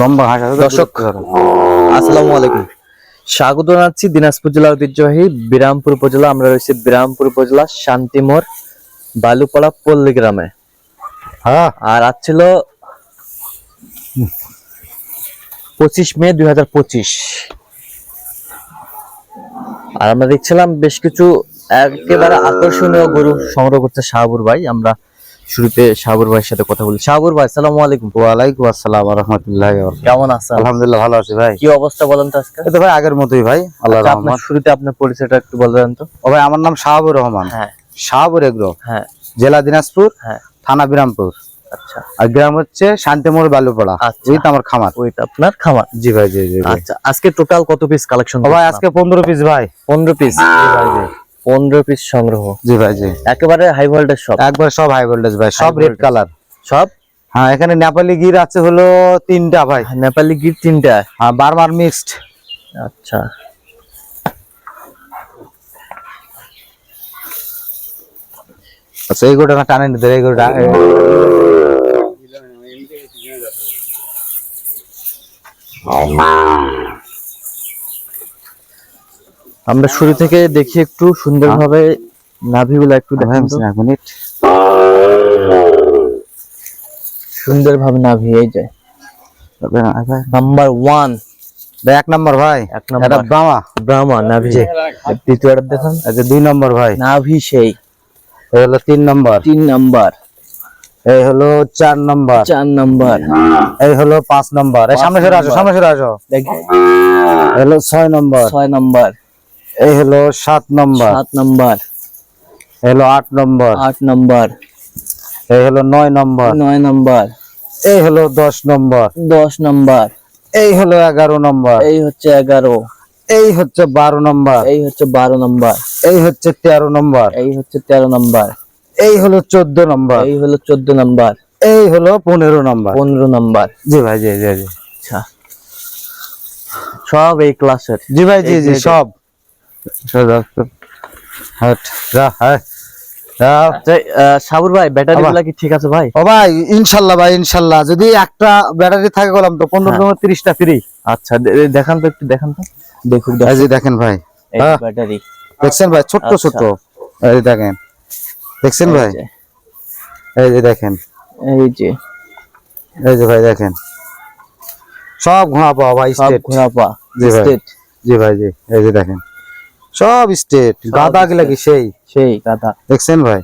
লম্বা হাঁস আছে দর্শক আসসালামু আলাইকুম। স্বাগত জানাচ্ছি দিনাজপুর জেলার ঐতিহ্যবাহী বিরামপুর উপজেলা। আমরা রয়েছি বিরামপুর উপজেলা শান্তিমোর বালুপাড়া পল্লী গ্রামে। হ্যাঁ। আর আজ ছিল পঁচিশ মে দুই হাজার পঁচিশ। আর আমরা দেখছিলাম বেশ কিছু একেবারে আকর্ষণীয় গরু সংগ্রহ করছে শাহাবুর ভাই। আমরা শুরুতে শাহাবুর ভাইয়ের সাথে কথা বলি শাহাবুর ভাই সালামু আলাইকুম। ওয়ালাইকুম আসসালাম রহমতুল্লাহ কেমন আছেন? আলহামদুলিল্লাহ ভালো আছি ভাই। কি অবস্থা বলেন তো আজকে? তো ভাই আগের মতোই ভাই আল্লাহ আচ্ছা, আপনার রহমান শুরুতে আপনার পরিচয়টা একটু বলবেন তো। ও ভাই আমার নাম শাহাবুর রহমান। হ্যাঁ। শাহাবুর এগ্রো। হ্যাঁ। জেলা দিনাজপুর হ্যাঁ। থানা বিরামপুর। আচ্ছা। আর গ্রাম হচ্ছে শান্তিমোড় বালুপাড়া। আচ্ছা। তো আমার খামার। ওইটা আপনার খামার। জি ভাই জি জি আচ্ছা আজকে টোটাল কত পিস কালেকশন ভাই আজকে পনেরো পিস ভাই। পনেরো পিস জি ভাই জি। পনেরো পিস সংগ্রহ। জি ভাই জি। একেবারে হাই ভোল্টেজ সব। একবার সব হাই ভোল্টেজ ভাই সব রেড কালার সব? হ্যাঁ এখানে নেপালি গির আছে হলো তিনটা ভাই। নেপালি গির তিনটা। হ্যাঁ বারবার মিক্সড আচ্ছা। আচ্ছা এই গোটা না টানে নিতে এই গোটা। আমরা শুরু থেকে দেখি একটু সুন্দরভাবে নাভিগুলো একটু দেখেন তো। এক মিনিট। সুন্দরভাবে নাভি এই যে। নাম্বার ওয়ান ভাই, এক নম্বর ভাই। এক নম্বর। এটা বামা ব্রাহ্মা নাভি। দ্বিতীয়টা দেখুন। আচ্ছা দুই নম্বর ভাই। নাভি সেই। এই হলো তিন নম্বর। তিন নাম্বার। এই হলো চার নম্বর। চার নাম্বার। এই হলো পাঁচ নম্বর। এই সামনে সরে আসো সামনে সরে আসো। দেখি এই হলো ছয় নম্বর। ছয় নাম্বার। এই হলো সাত নম্বর সাত নম্বর এই হলো আট নম্বর আট নম্বর এই হলো নয় নম্বর নয় নম্বর এই হলো দশ নম্বর দশ নম্বর এই হলো এগারো নম্বর এই হচ্ছে এগারো এই হচ্ছে বারো নম্বর এই হচ্ছে বারো নম্বর এই হচ্ছে তেরো নম্বর এই হচ্ছে তেরো নম্বর এই হলো চোদ্দ নম্বর এই হলো চোদ্দ নম্বর এই হলো পনেরো নম্বর পনেরো নাম্বার জি ভাই জি জি জি আচ্ছা সব এই ক্লাসের জি ভাই জি জি সব। সাবুর ভাই ব্যাটারি গুলা কি ঠিক আছে ভাই? ও ভাই ইনশাল্লাহ ভাই ইনশাল্লাহ। যদি একটা ব্যাটারি থাকে বললাম তো পনেরো হ্যাঁ। নম্বর তিরিশটা ফ্রি আচ্ছা দেখান তো একটু দেখান তো। দেখুক দেখেন ভাই। হ্যাঁ। ব্যাটারি দেখছেন ভাই? ছোট্ট আচ্ছা। ছোট্ট। এই দেখেন। দেখছেন ভাই? এই যে দেখেন। এই যে। এই যে ভাই দেখেন। সব ঘোড়া পাওয়া ভাই স্টেট ঘোরাপা জি ভাই। জি ভাই জি। এই যে দেখেন। সব স্টেট গাদা গুলা কি সেই? সেই গাদা। দেখছেন ভাই?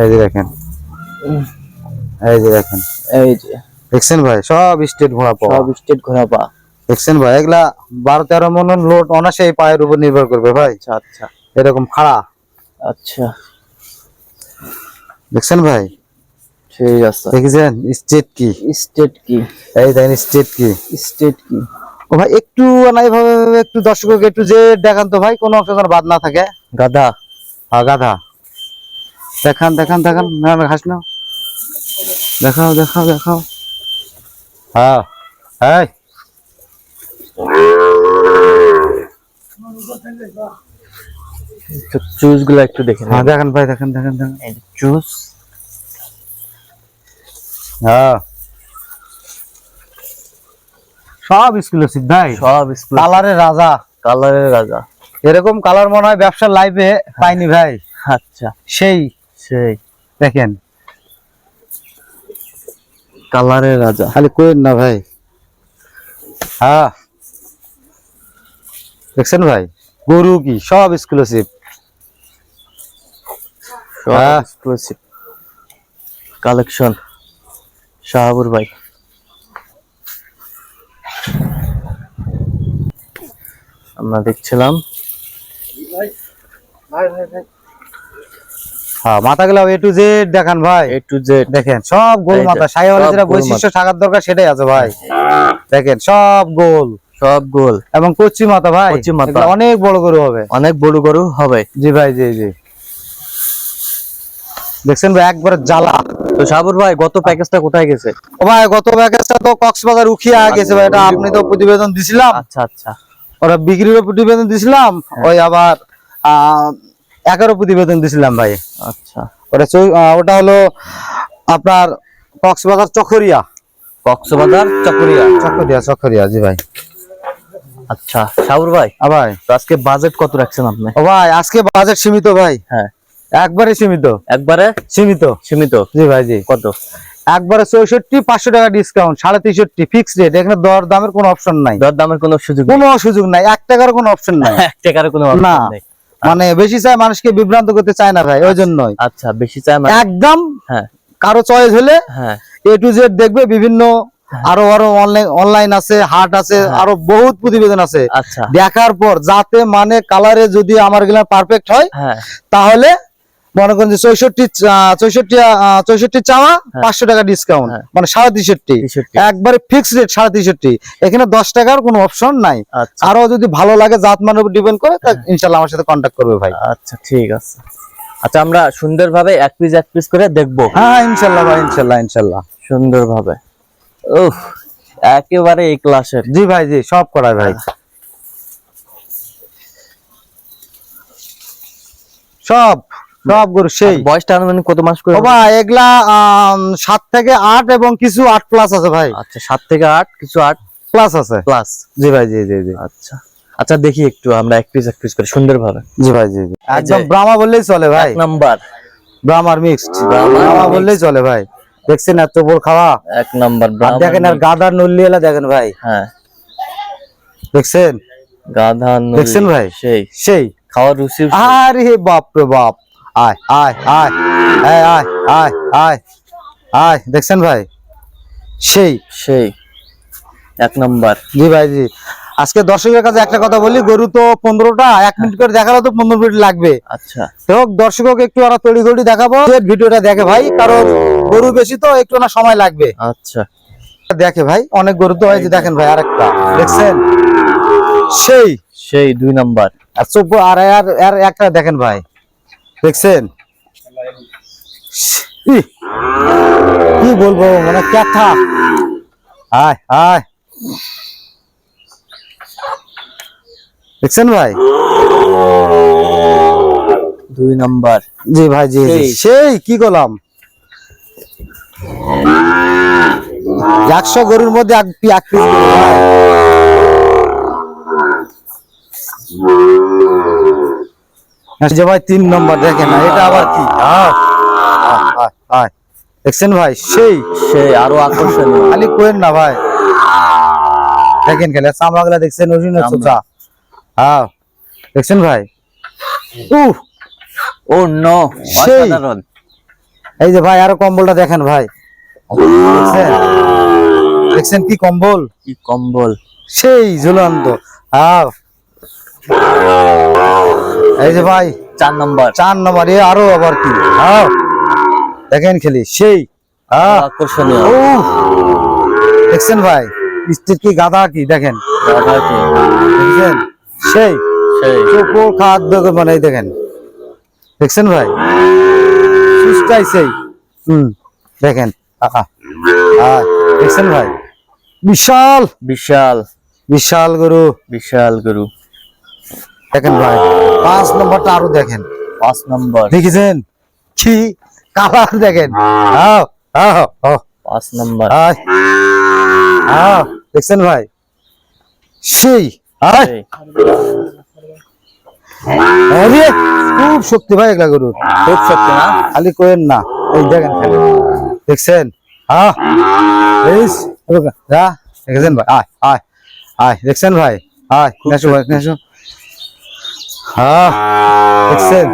এই যে দেখেন। এই যে দেখেন। এই যে। দেখছেন ভাই? সব স্টেট ঘোড়া পাওয়া। সব স্টেট ঘোরা পা দেখছেন ভাই? এগুলা বারো তেরো মন লোড অনাসে এই পায়ের উপর নির্ভর করবে ভাই। আচ্ছা আচ্ছা। এরকম খাড়া। আচ্ছা। দেখছেন ভাই? ঠিক আছে। দেখেছেন? স্টেট কি? স্টেট কি? এই দেখেন স্টেট কি? স্টেট কি? ও ভাই একটু নাই একটু দর্শককে একটু যে দেখান তো ভাই কোনো অংশ যেন বাদ না থাকে। গাধা হ্যাঁ গাধা। দেখান দেখান দেখান। না না, ঘাস নাও। দেখাও দেখাও দেখাও। হ্যাঁ হ্যাঁ চুজগুলা একটু দেখে হ্যাঁ দেখেন ভাই দেখেন দেখেন দেখেন। চুজ। হ্যাঁ। সব এক্সক্লুসিভ ভাই সব স্কুল কালারের রাজা। কালারের রাজা। এরকম কালার মনে হয় ব্যবসার লাইফে পাইনি ভাই। আচ্ছা। সেই। সেই। দেখেন। কালারের রাজা। খালি কোয়েন না ভাই। হ্যাঁ। দেখছেন ভাই? গরু কি? সব এক্সক্লুসিভ সব। এক্সক্লুসিভ কালেকশন শাহাবুর ভাই। আমরা দেখছিলাম। হ্যাঁ মাথা এ টু জেড দেখান ভাই। এ টু জেড দেখেন সব গোল মাথা। সাইওয়ালা যেটা বৈশিষ্ট্য থাকার দরকার সেটাই আছে ভাই। দেখেন সব গোল। সব গোল। এবং কচি মাথা ভাই। কচি মাথা। অনেক বড় গরু হবে। অনেক বড় গরু হবে। জি ভাই জি জি। দেখছেন ভাই একবার জ্বালা। তো শাহাবুর ভাই গত প্যাকেজটা কোথায় গেছে? ও ভাই গত প্যাকেজটা তো কক্সবাজার উখিয়া গেছে ভাই। এটা আপনি তো প্রতিবেদন দিছিলাম। আচ্ছা আচ্ছা। ওরা বিক্রিরও প্রতিবেদন দিছিলাম ওই আবার একারও প্রতিবেদন দিছিলাম ভাই। আচ্ছা। ওটা ওটা হলো আপনার কক্সবাজার চকরিয়া। কক্সবাজার চকরিয়া। চকরিয়া চকরিয়া জি ভাই। আচ্ছা সাবুর ভাই ভাই। আজকে বাজেট কত রাখছেন আপনি? ও ভাই আজকে বাজেট সীমিত ভাই। হ্যাঁ। একবারে সীমিত। একবারে? সীমিত। সীমিত? জি ভাই জি। কত? একবারে চৌষট্টি পাঁচশো টাকা ডিসকাউন্ট সাড়ে তেষট্টি ফিক্সড রেট এখানে দর দামের কোনো অপশন নাই। দর দামের কোনো সুযোগ কোনো সুযোগ নাই এক টাকার কোনো অপশন নাই। এক টাকার কোনো না মানে বেশি চাই মানুষকে বিভ্রান্ত করতে চায় না ভাই ওই জন্যই আচ্ছা বেশি মানে একদম হ্যাঁ। কারও চয়েস হলে হ্যাঁ। এ টু জেড দেখবে বিভিন্ন আরও আরও অনলাইন অনলাইন আছে হাট আছে আরও বহুত প্রতিবেদন আছে। আচ্ছা। দেখার পর যাতে মানে কালারে যদি আমারগুলা পারফেক্ট হয় হ্যাঁ। তাহলে মনে করেন যে চৌষট্টি চৌষট্টি চৌষট্টি চাওয়া পাঁচশো টাকা ডিসকাউন্ট হ্যাঁ। মানে সাড়ে তেষট্টি। একবারে ফিক্সড রেট সাড়ে তেষট্টি। এখানে দশ টাকার কোনো অপশন নাই। আচ্ছা। আরও যদি ভালো লাগে জাত মানের উপর ডিপেন্ড করে তা ইনশাল্লাহ আমার সাথে কন্ট্যাক্ট করবে ভাই। আচ্ছা ঠিক আছে। আচ্ছা আমরা সুন্দরভাবে এক পিস এক পিস করে দেখব। হ্যাঁ ইনশাল্লাহ ভাই ইনশাল্লাহ ইনশাল্লাহ। সুন্দরভাবে। উফ একেবারে এই ক্লাসের জি ভাই জি সব করায় ভাই। সব। সব গরু সেই। বয়সটা আনুমানিক কত মাস করে ভাই এগুলা সাত থেকে আট এবং কিছু আট প্লাস আছে ভাই। আচ্ছা সাত থেকে আট কিছু আট প্লাস আছে। প্লাস জি ভাই জি জি জি। আচ্ছা। আচ্ছা দেখি একটু আমরা এক পিস এক পিস করে সুন্দরভাবে। জি ভাই জি একদম ব্রাহ্মা বললেই চলে ভাই। এক নাম্বার ব্রাহ্মার মিক্সড ব্রাহ্মা বললেই চলে ভাই। দেখছেন এত বড় খাওয়া? এক নাম্বার দেখেন আর গাদার নল্লি এলা দেখেন ভাই। হ্যাঁ। দেখছেন? গাধা দেখছেন ভাই? সেই। সেই। খাওয়ার রুচি আরে বাপ রে বাপ। আয় আয় আয় আয় আয় আয় আয় আয় দেখছেন ভাই? সেই। সেই। এক নাম্বার। জি ভাই জি। আজকে দর্শকের কাছে একটা কথা বলি গরু তো পনেরোটা এক মিনিট করে দেখালে তো পনেরো মিনিট লাগবে। আচ্ছা। তো হোক দর্শকক একটু আমরা তড়ি ঘড়ি দেখাবো ভিডিওটা দেখে ভাই কারণ গরু বেশি তো একটু না সময় লাগবে। আচ্ছা। দেখে ভাই অনেক গরু তো হয়েছে দেখেন ভাই আরেকটা দেখছেন? সেই। সেই দুই নাম্বার। আর চোখ আর আর একটা দেখেন ভাই। দেখছেন? কি বলব মানে ক্যাথা। আয় আয়। দেখছেন ভাই? দুই নাম্বার। জি ভাই জি। সেই। কি করলাম? একশো গরুর মধ্যে এক পিস যে ভাই তিন নম্বর দেখেন না এটা আবার কি? আহ। দেখছেন ভাই? সেই সেই আরও আকর্ষণীয়। খালি কোয়েন না ভাই। দেখেন খেলে চামড়া গুলা দেখছেন চোচা। হ্যাঁ। দেখছেন ভাই? উহ! Oh no. অসাধারণ। এই যে ভাই আরও কম্বলটা দেখেন ভাই। দেখছেন? দেখছেন কি কম্বল? কি কম্বল? সেই ঝুলন্ত। আহ এই যে ভাই চার নাম্বার। চার নম্বর এ আরও আবার কি? আহ দেখেন খেলি সেই। আকর্ষণীয়। দেখছেন ভাই স্ত্রীর কি গাধা কি? দেখেন। দেখছেন? সেই। সেই। চোখো খাদ্য মানে দেখেন। দেখছেন ভাই? সুস্টাই সেই। হুম দেখেন। দেখছেন ভাই? বিশাল। বিশাল। বিশাল গরু। বিশাল গরু। দেখেন ভাই। পাঁচ নম্বরটা আরও দেখেন। পাঁচ নম্বর। দেখেছেন? কি কালার দেখেন। আহ পাঁচ নম্বর। দেখছেন ভাই? সেই আরে খুব শক্তি ভাই এগুলা গরুর। খুব শক্তি না? খালি কোয়েন না। এই দেখেন খালি। দেখছেন? আহ দেখেছেন ভাই? আয় আয় আয়। দেখছেন ভাই? আয় নেশো ভাই নেশো হ্যাঁ দেখছেন?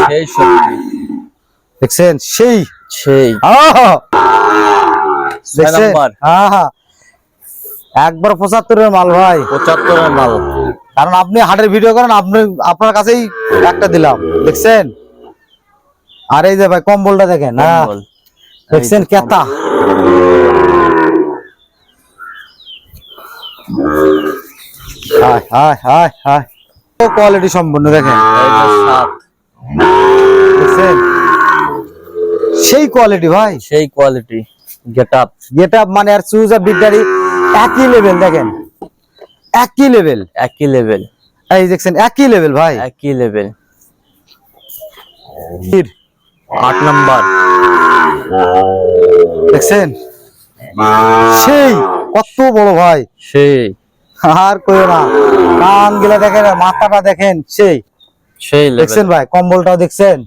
সেই শক্তি। দেখছেন? সেই। সেই। নাম্বার। আহা একবার পঁচাত্তরের মাল ভাই। পঁচাত্তরের মাল। কারণ আপনি হাটের ভিডিও করেন আপনি আপনার কাছেই একটা দিলাম। দেখছেন? আর এই যে ভাই কম্বলটা দেখেন হ্যাঁ। দেখছেন কেতা কোয়ালিটি সম্পূর্ণ দেখেন। দেখছেন? সেই কোয়ালিটি ভাই। সেই quality get up get up মানে আর চুজ আর বিদ্যারি একই লেভেল দেখেন। একই লেভেল একই লেভেল এই দেখছেন একই লেভেল ভাই। একই লেভেল আট নাম্বার দেখছেন? সেই কত বড় ভাই। সেই। আর কইও না। কানগুলা দেখেন মাথাটা দেখেন সেই। সেই দেখছেন ভাই? কম্বলটাও দেখছেন?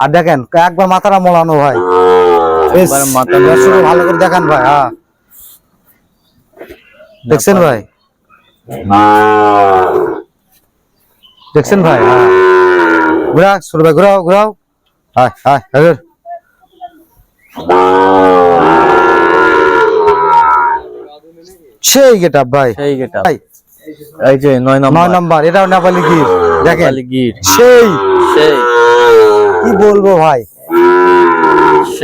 আর দেখেন একবার মাথাটা মোলানো ভাই। ভালো করে দেখান ভাই হ্যাঁ। দেখছেন ভাই? দেখছেন ভাই হ্যাঁ। ঘুরা ছোট ভাই ঘুরাও ঘুরাও। হায় হায় সেই গেটা ভাই। সেই গেটা ভাই এই যে নয় নম্বর। নয় নাম্বার এটাও নেপালি গির দেখেন। নেপালি গির। সেই। সেই। কি বলব ভাই?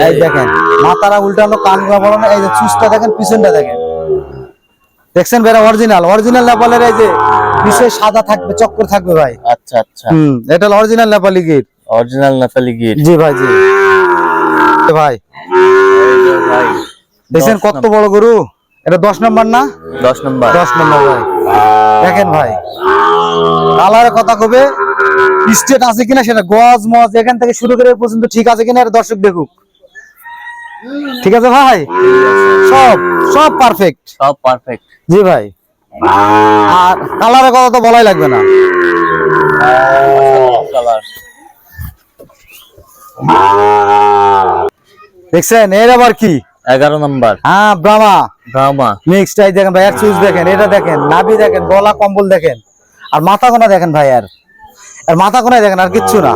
এই দেখেন মাথারা উল্টানো কানগুলা বলানো এই যে চুষটা দেখেন পিছনটা দেখেন। দেখছেন বেরা অরিজিনাল অরিজিনাল নেপালের এই যে পিছে সাদা থাকবে চক্কর থাকবে ভাই। আচ্ছা আচ্ছা। হুম এটা অরিজিনাল নেপালি গির। অরিজিনাল নেপালি গির। জি ভাই জি। ভাই। এই যে ভাই। দেখছেন কত বড় গরু? এটা দশ নম্বর না? দশ নম্বর। দশ নম্বর ভাই। দেখেন ভাই। কালারের কথা কবে? স্টেট আছে কিনা সেটা গজ মজ এখান থেকে শুরু করে পর্যন্ত ঠিক আছে কিনা এটা দর্শক দেখুক। ঠিক আছে ভাই? সব সব পারফেক্ট সব পারফেক্ট জি ভাই। আর কালারের কথা তো বলাই লাগবে না। কালার দেখছেন? এর আবার কি? এগারো নম্বর। হ্যাঁ ব্রাহ্মা। ব্রাহ্মা। মিক্সড এই দেখেন ভাই এর চুজ দেখেন এটা দেখেন নাভি দেখেন গলা কম্বল দেখেন আর মাথা কোনা দেখেন ভাই আর। আর মাথা কোনায় দেখেন আর কিচ্ছু না।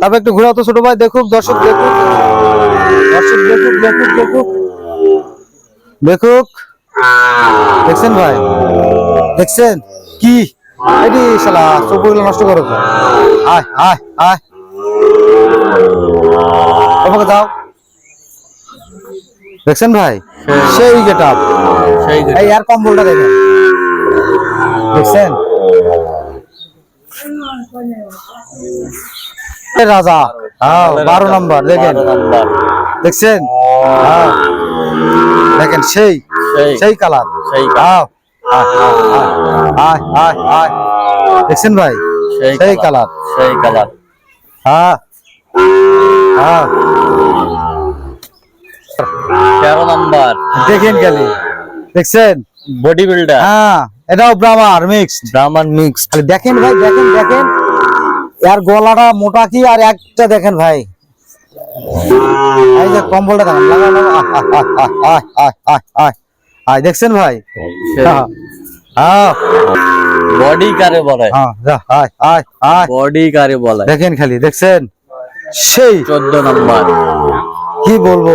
তবে একটু ঘুরাও তো ছোট ভাই দেখুক দর্শক দেখুক। দর্শক দেখুক দেখুক দেখুক। দেখুক। দেখছেন ভাই? দেখছেন? কি? এটি শালা চোখগুলো নষ্ট করো। তো আয় আয় আয় তোমাকে দাও। দেখছেন ভাই? সেই গেট আপ। এই আর কম্বলটা দেখেন। দেখছেন? এ রাজা। হ্যাঁ বারো নম্বর দেখেন। দেখছেন? হ্যাঁ। দেখেন সেই। সেই। সেই কালার। সেই হ্যাঁ। দেখছেন ভাই? সেই সেই কালার। কালার। সেই কালার। হ্যাঁ। হ্যাঁ। তেরো নম্বর। দেখেন খালি। দেখছেন? বডি বিল্ডার হ্যাঁ এটাও ব্রাহ্মার মিক্সড ব্রাহ্মণ মিক্সড খালি দেখেন ভাই দেখেন দেখেন। এর গলাটা মোটা কি আর একটা দেখেন ভাই। এই যে কম্বলটা দেখেন লাগা লাগা আয়, আয়, আয়, আয়, আয়, আয়। আয় দেখছেন ভাই? হ্যাঁ। হ্যাঁ, বডি কারে বলে? হ্যাঁ আয় আয় আয়। বডি কারে বলে? দেখেন খালি দেখছেন? সেই। চোদ্দ নম্বর। কি বলব?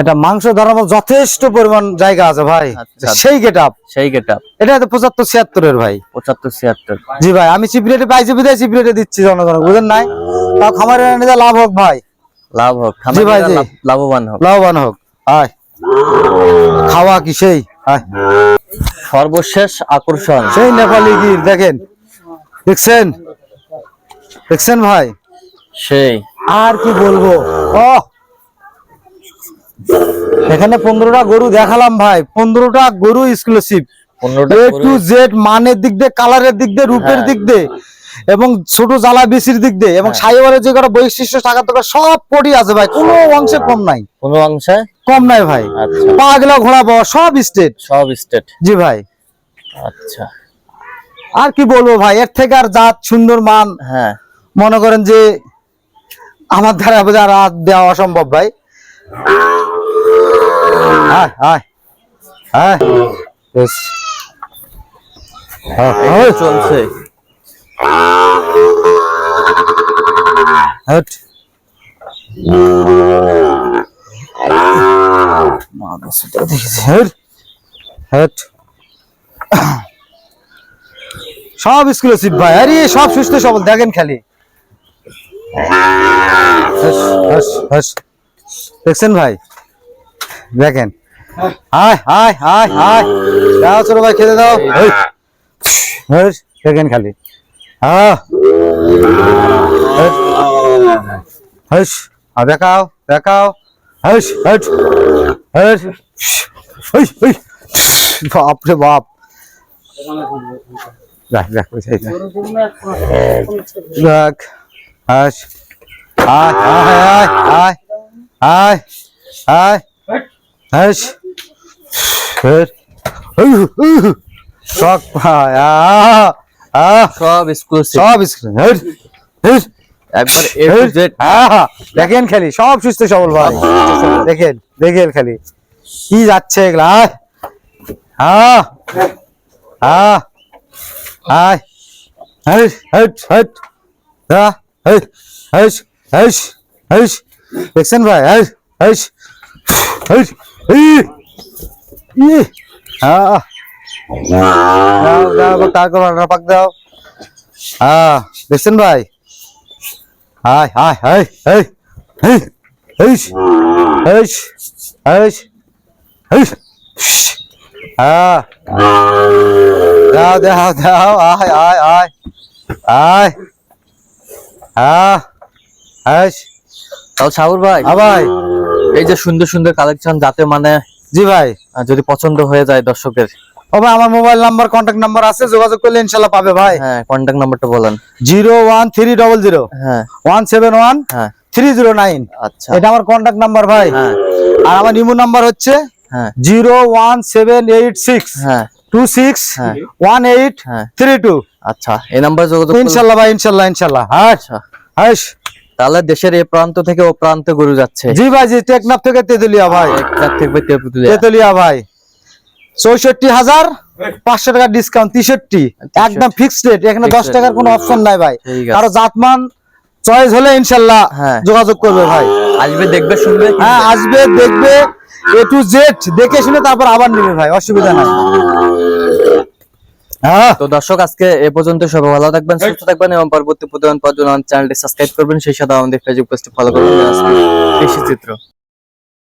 এটা মাংস ধরার যথেষ্ট পরিমাণ জায়গা আছে ভাই। আচ্ছা। সেই গেট আপ সেই গেটা এটা তো পঁচাত্তর ছিয়াত্তরের ভাই। পঁচাত্তর ছিয়াত্তর। জি ভাই আমি চিপরেটে পাইছি বিদায় চিপরেটে দিচ্ছি জনগণ বুঝেন নাই? তাও খামারে এনে লাভ হোক ভাই। লাভ হোক জি ভাই। লাভবান হোক। লাভবান হোক আয়। খাওয়া কি সেই? সর্বশেষ আকর্ষণ। সেই নেপালি গির দেখেন। দেখছেন? দেখছেন ভাই? সেই। আর কি বলব? ও এখানে পনেরোটা গরু দেখালাম ভাই। পনেরোটা গরু এক্সক্লুসিভ এ টু জেড মানের দিক দিয়ে কালারের দিক দিয়ে রূপের হ্যাঁ। দিক দিয়ে এবং ছোট জ্বালা দিক দিয়ে এবং সাইবারের যে কটা বৈশিষ্ট্য সব আছে ভাই। কোনো অংশে কম নাই। কোনো অংশে? কম নাই ভাই। আচ্ছা। পা ঘোড়া পাওয়া সব স্টেট সব স্টেট জি ভাই। আচ্ছা। আর কি বলব ভাই এর থেকে আর জাত সুন্দর মান হ্যাঁ। মনে করেন যে আমার দ্বারা বোঝার আর দেওয়া অসম্ভব ভাই। আয় আয় আয়। হ্যাঁ, হ্যাঁ, চলছে। হট। সব এক্সক্লুসিভ ভাই। আরে সব সুস্থ সবল। দেখেন খালি। দেখছেন ভাই? দেখেন। আয় আয় আয় আয় দাও ছোট ভাই, খেতে দাও। দেখেন খালি। হাস। দেখাও দেখাও। হাস হাট হাস। বাপ রে বাপ। দেখ দেখ দেখ, হাস। আয় আয় আয় আয় সব সব হেড একবার দেখেন খালি সব সুস্থ সবল ভাই দেখেন দেখেন খালি কি যাচ্ছে এগুলা আয় আহ আহ আয় হেড হেড হেড দা হেড হাইস হাইস দেখছেন ভাই হাইস হাইস হাইস ই হ্যাঁ দাও দাও কার কো রান্না পাক দাও হ্যাঁ দেখছেন ভাই হাই হাই হাই হাই হাই হাইস হাইস হাইস হাইস হ্যাঁ দাও দাও দাও আয় আয় আয় আয় হ্যাঁ তাও সাবুর ভাই? এই যে সুন্দর সুন্দর কালেকশন যাতে মানে জি ভাই। যদি পছন্দ হয়ে যায় দর্শকের। ও ভাই আমার মোবাইল নাম্বার কন্ট্যাক্ট নাম্বার আছে যোগাযোগ করলে ইনশাল্লাহ পাবে ভাই। হ্যাঁ কন্ট্যাক্ট নাম্বারটা বলেন। Zero one three double zero. হ্যাঁ। ওয়ান সেভেন ওয়ান হ্যাঁ। Three zero nine. আচ্ছা। এটা আমার কন্ট্যাক্ট নাম্বার ভাই। হ্যাঁ। আর আমার ইমো নাম্বার হচ্ছে হ্যাঁ। Zero one seven eight six হ্যাঁ। টু সিক্স হ্যাঁ। ওয়ান এইট হ্যাঁ। Three two. আচ্ছা এই নাম্বার যোগাযোগ ইনশাল্লাহ ভাই ইনশাল্লাহ ইনশাল্লাহ। হাস। আচ্ছা। হাস। তাহলে দেশের এই প্রান্ত থেকে ও প্রান্তে গরু যাচ্ছে। জি ভাই জি টেকনাফ থেকে তেতুলিয়া ভাই। তেঁতুলিয়া। তেতুলিয়া ভাই। চৌষট্টি হাজার পাঁচশো টাকা ডিসকাউন্ট তেষট্টি। একদম ফিক্সড রেট এখানে দশ। টাকার কোনো অপশন নাই ভাই। কারও জাতমান চয়েস হলে ইনশাল্লাহ হ্যাঁ। যোগাযোগ করবে ভাই। আসবে দেখবে শুনবে হ্যাঁ আসবে দেখবে এ টু জেড দেখে শুনে তারপর আবার নেবে ভাই অসুবিধা নাই। তো দর্শক আজকে এ পর্যন্ত সবাই ভালো থাকবেন সুস্থ থাকবেন এবং পরবর্তী প্রদান পর্যন্ত চ্যানেলটি সাবস্ক্রাইব করবেন। সেই সাথে আমাদের ফেসবুক পেজটি ফলো করবেন। কৃষি চিত্র।